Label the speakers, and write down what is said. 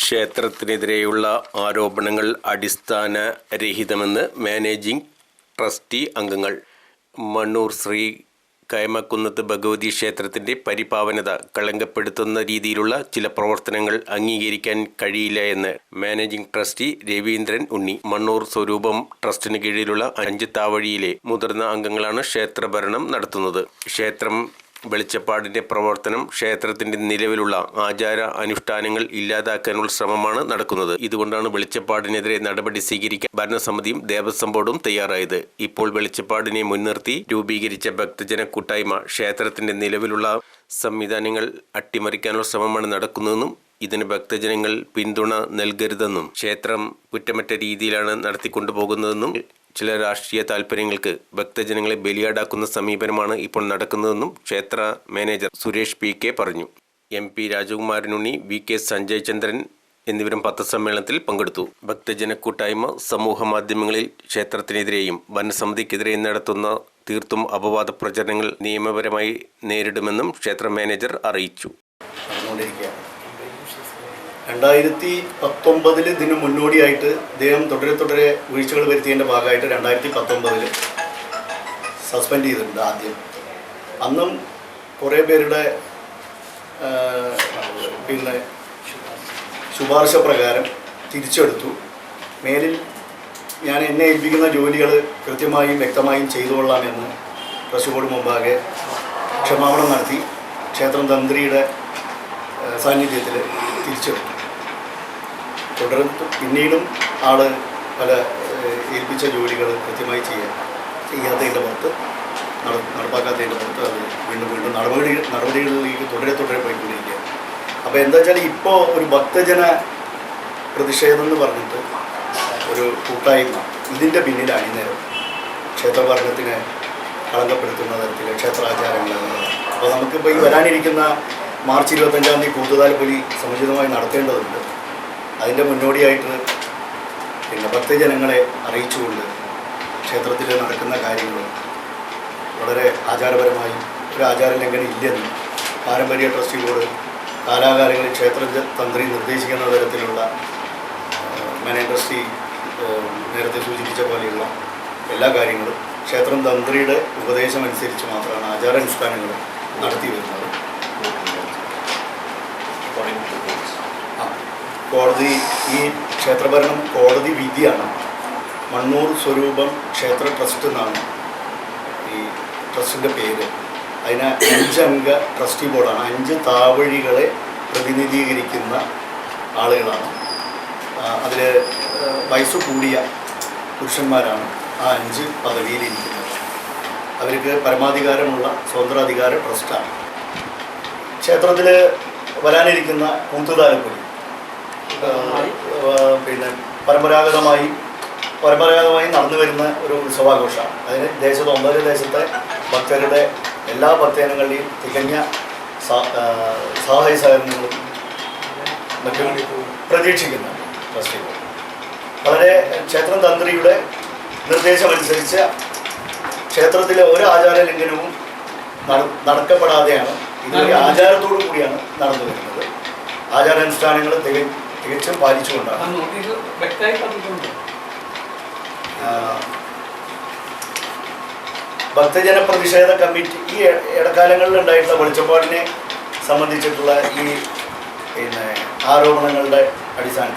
Speaker 1: ക്ഷേത്രത്തിനെതിരെയുള്ള ആരോപണങ്ങൾ അടിസ്ഥാനരഹിതമെന്ന് managing trustee അംഗങ്ങൾ മണ്ണൂർ ശ്രീ കയമക്കുന്നത്ത് ഭഗവതി ക്ഷേത്രത്തിന്റെ പരിപാവനത കളങ്കപ്പെടുത്തുന്ന രീതിയിലുള്ള ചില പ്രവർത്തനങ്ങൾ അംഗീകരിക്കാൻ കഴിയില്ല എന്ന് മാനേജിംഗ് ട്രസ്റ്റി രവീന്ദ്രൻ ഉണ്ണി. മണ്ണൂർ സ്വരൂപം ട്രസ്റ്റിന് കീഴിലുള്ള അഞ്ച് താവഴിയിലെ മുതിർന്ന അംഗങ്ങളാണ് ക്ഷേത്രഭരണം നടത്തുന്നത്. ക്ഷേത്രം വെളിച്ചപ്പാടിന്റെ പ്രവർത്തനം ക്ഷേത്രത്തിന്റെ നിലവിലുള്ള ആചാര അനുഷ്ഠാനങ്ങൾ ഇല്ലാതാക്കാനുള്ള ശ്രമമാണ് നടക്കുന്നത്. ഇതുകൊണ്ടാണ് വെളിച്ചപ്പാടിനെതിരെ നടപടി സ്വീകരിക്കാൻ ഭരണസമിതിയും ദേവസ്വം ബോർഡും തയ്യാറായത്. ഇപ്പോൾ വെളിച്ചപ്പാടിനെ മുൻനിർത്തി രൂപീകരിച്ച ഭക്തജന കൂട്ടായ്മ ക്ഷേത്രത്തിന്റെ നിലവിലുള്ള സംവിധാനങ്ങൾ അട്ടിമറിക്കാനുള്ള ശ്രമമാണ് നടക്കുന്നതെന്നും ഇതിന് ഭക്തജനങ്ങൾ പിന്തുണ നൽകരുതെന്നും ക്ഷേത്രം കുറ്റമറ്റ രീതിയിലാണ് നടത്തിക്കൊണ്ടുപോകുന്നതെന്നും ചില രാഷ്ട്രീയ താൽപ്പര്യങ്ങൾക്ക് ഭക്തജനങ്ങളെ ബലിയാടാക്കുന്ന സമീപനമാണ് ഇപ്പോൾ നടക്കുന്നതെന്നും ക്ഷേത്ര മാനേജർ സുരേഷ് പി കെ പറഞ്ഞു. M P Rajakumaranunni V K Sanjay Chandran എന്നിവരും പത്രസമ്മേളനത്തിൽ പങ്കെടുത്തു. ഭക്തജന കൂട്ടായ്മ സമൂഹ മാധ്യമങ്ങളിൽ ക്ഷേത്രത്തിനെതിരെയും വനസമിതിക്കെതിരെയും നടത്തുന്ന തീർത്തും അപവാദ പ്രചരണങ്ങൾ നിയമപരമായി നേരിടുമെന്നും ക്ഷേത്ര മാനേജർ അറിയിച്ചു.
Speaker 2: രണ്ടായിരത്തി പത്തൊമ്പതിൽ ഇതിന് മുന്നോടിയായിട്ട് അദ്ദേഹം തുടരെ തുടരെ വീഴ്ചകൾ വരുത്തിയതിന്റെ ഭാഗമായിട്ട് രണ്ടായിരത്തി പത്തൊമ്പതിൽ സസ്പെൻഡ് ചെയ്തിട്ടുണ്ട് ആദ്യം. അന്നും കുറേ പേരുടെ പിന്നെ ശുപാർശ പ്രകാരം തിരിച്ചെടുത്തു. മേലിൽ ഞാൻ എന്നെ ഏൽപ്പിക്കുന്ന ജോലികൾ കൃത്യമായും വ്യക്തമായും ചെയ്തുകൊള്ളാമെന്ന് ട്രസ്റ്റ് ബോർഡ് മുമ്പാകെ ക്ഷമാപണം നടത്തി ക്ഷേത്രം തന്ത്രിയുടെ സാന്നിധ്യത്തിൽ തിരിച്ചെടുത്തു. തുടർന്ന് പിന്നീടും ആൾ പല ഏൽപ്പിച്ച ജോലികൾ കൃത്യമായി ചെയ്യാൻ ചെയ്യാത്തതിന്റെ പുറത്ത് നട നടപ്പാക്കാത്തതിന്റെ പുറത്ത് അത് വീണ്ടും വീണ്ടും നടപടി നടപടികളിലേക്ക് തുടരെ തുടരെ പോയിക്കൊണ്ടിരിക്കുകയാണ്. അപ്പോൾ എന്താ വെച്ചാൽ ഇപ്പോൾ ഒരു ഭക്തജന പ്രതിഷേധം എന്ന് പറഞ്ഞിട്ട് ഒരു കൂട്ടായ്മ ഇതിന്റെ പിന്നിൽ അണിനേരം ക്ഷേത്രഭരണത്തിനെ കളങ്കപ്പെടുത്തുന്ന തരത്തിൽ ക്ഷേത്രാചാരങ്ങൾ അപ്പോൾ നമുക്കിപ്പോൾ ഈ വരാനിരിക്കുന്ന മാർച്ച് ഇരുപത്തഞ്ചാം തീയതി കൂത്തുതാൽപ്പൊലി സമുചിതമായി നടത്തേണ്ടതുണ്ട്. അതിന്റെ മുന്നോടിയായിട്ട് പിന്നെ ഭക്തജനങ്ങളെ അറിയിച്ചുകൊണ്ട് ക്ഷേത്രത്തിൽ നടക്കുന്ന കാര്യങ്ങൾ വളരെ ആചാരപരമായി ഒരു ആചാര ലംഘനം ഇല്ലെന്നും പാരമ്പര്യ ട്രസ്റ്റി ബോർഡ് കാലാകാലങ്ങളിൽ ക്ഷേത്ര തന്ത്രി നിർദ്ദേശിക്കുന്ന തരത്തിലുള്ള മനേ ട്രസ്റ്റി നേരത്തെ സൂചിപ്പിച്ച പോലെയുള്ള എല്ലാ കാര്യങ്ങളും ക്ഷേത്രം തന്ത്രിയുടെ ഉപദേശം അനുസരിച്ച് മാത്രമാണ് ആചാരാനുഷ്ഠാനങ്ങൾ നടത്തി വരുന്നത്. കോടതി ഈ ക്ഷേത്രഭരണം കോടതി വിധിയാണ്. മണ്ണൂർ സ്വരൂപം ക്ഷേത്ര ട്രസ്റ്റ് എന്നാണ് ഈ ട്രസ്റ്റിന്റെ പേര്. അതിന് അഞ്ചംഗ ട്രസ്റ്റി ബോർഡാണ്. അഞ്ച് താവഴികളെ പ്രതിനിധീകരിക്കുന്ന ആളുകളാണ്. അതിൽ വയസ്സ് കൂടിയ പുരുഷന്മാരാണ് ആ അഞ്ച് പദവിയിലിരിക്കുന്നത്. അവർക്ക് പരമാധികാരമുള്ള സ്വതന്ത്രാധികാര ട്രസ്റ്റാണ്. ക്ഷേത്രത്തിൽ വരാനിരിക്കുന്ന കൂത്തുതാലപ്പൊലി പിന്നെ പരമ്പരാഗതമായി പരമ്പരാഗതമായി നടന്നു വരുന്ന ഒരു ഉത്സവാഘോഷമാണ്. അതിന് ദേശത്ത് ഒമ്പത് ദേശത്തെ ഭക്തരുടെ എല്ലാ ഭക്തജനങ്ങളുടെയും തികഞ്ഞ സഹായ സഹകരണങ്ങളും മറ്റും പ്രതീക്ഷിക്കുന്നുണ്ട് ട്രസ്റ്റി ബോർഡ് വളരെ ക്ഷേത്രം തന്ത്രിയുടെ നിർദ്ദേശമനുസരിച്ച് ക്ഷേത്രത്തിലെ ഒരു ആചാര ലംഘനവും നട- നടക്കപ്പെടാതെയാണ് ഇതൊരു ആചാരത്തോടു കൂടിയാണ് നടന്നു വരുന്നത്. ആചാരാനുഷ്ഠാനങ്ങൾ തിക തികച്ചും പാലിച്ചുകൊണ്ടാണ്. ഭക്തജന പ്രതിഷേധ കമ്മിറ്റി ഈ ഇടക്കാലങ്ങളിൽ ഉണ്ടായിട്ടുള്ള വെളിച്ചപ്പാടിനെ സംബന്ധിച്ചിട്ടുള്ള ഈ പിന്നെ ആരോപണങ്ങളുടെ അടിസ്ഥാനത്തിൽ